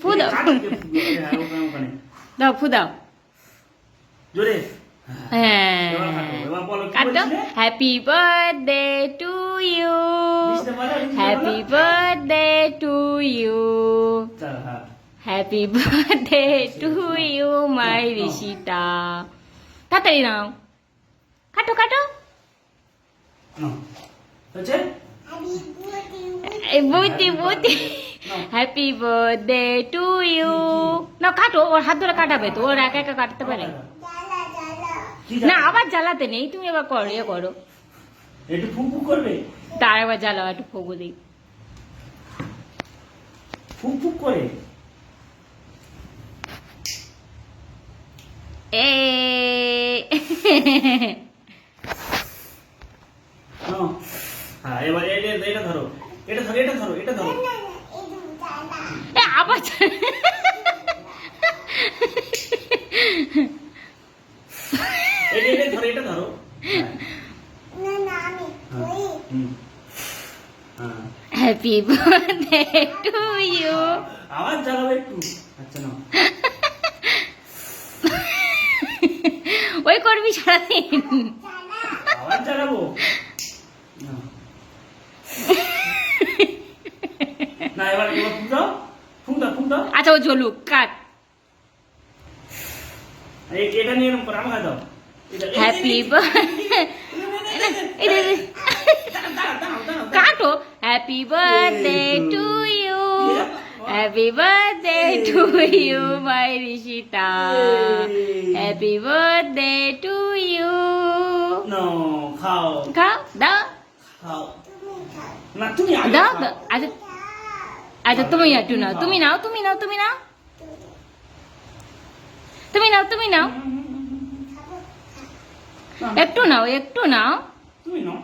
ফু দাও। কাট ফু দাও। হ্যাঁ। ফু দাও জোরে। হ্যাঁ। কাটো। Happy birthday to you happy birthday to you চলো, হ্যাঁ। Happy birthday to you my Rishita. তাড়াতাড়ি নাও। কাটো কাটো। নাও। হয়েছে? হ্যাপি বার্থডে টু ইউ না কাটো ওর হাত ধরে কাটাবে তো ওর একা একা কাটতে পারে। না আবার জ্বালাতে নেই তুমি এবার করো ইয়ে করো। একটু ফুক ফুক করবে? তার একবার জ্বালাও একটু ফগু দিই। ফুক ফুক করে? এ হ্যাঁ এবার এটা ধরো। এটা ধরো এটা ধরো এটা ধরো। এ, আবার জ্বালা- এটা এটা ধরো এটা ধরো হ্যাঁ। হুম। হ্যাঁ। হ্যাপি বার্থডে টু ইউ আবার জ্বালাবে একটু আচ্ছা নাও ওই করবি সারাদিন আবার জ্বালাবো নাও। না এবার এবার ফুক দাও ফুক দাও ফুক দাও আচ্ছা ও জ্বলুক কাট। এটা নিয়ে এরকম করে আমাকে দাও। হ্যাপি। কাটো। Happy birthday to you happy birthday to you my Rishita happy birthday to you No, খাও খাও দাও খাও না তুমি আগে দাও দাও আচ্ছা আচ্ছা তুমি একটু নাও। তুমি নাও তুমি নাও তুমি নাও। তুমি নাও তুমি নাও। একটু নাও একটু নাও। তুমি নাও।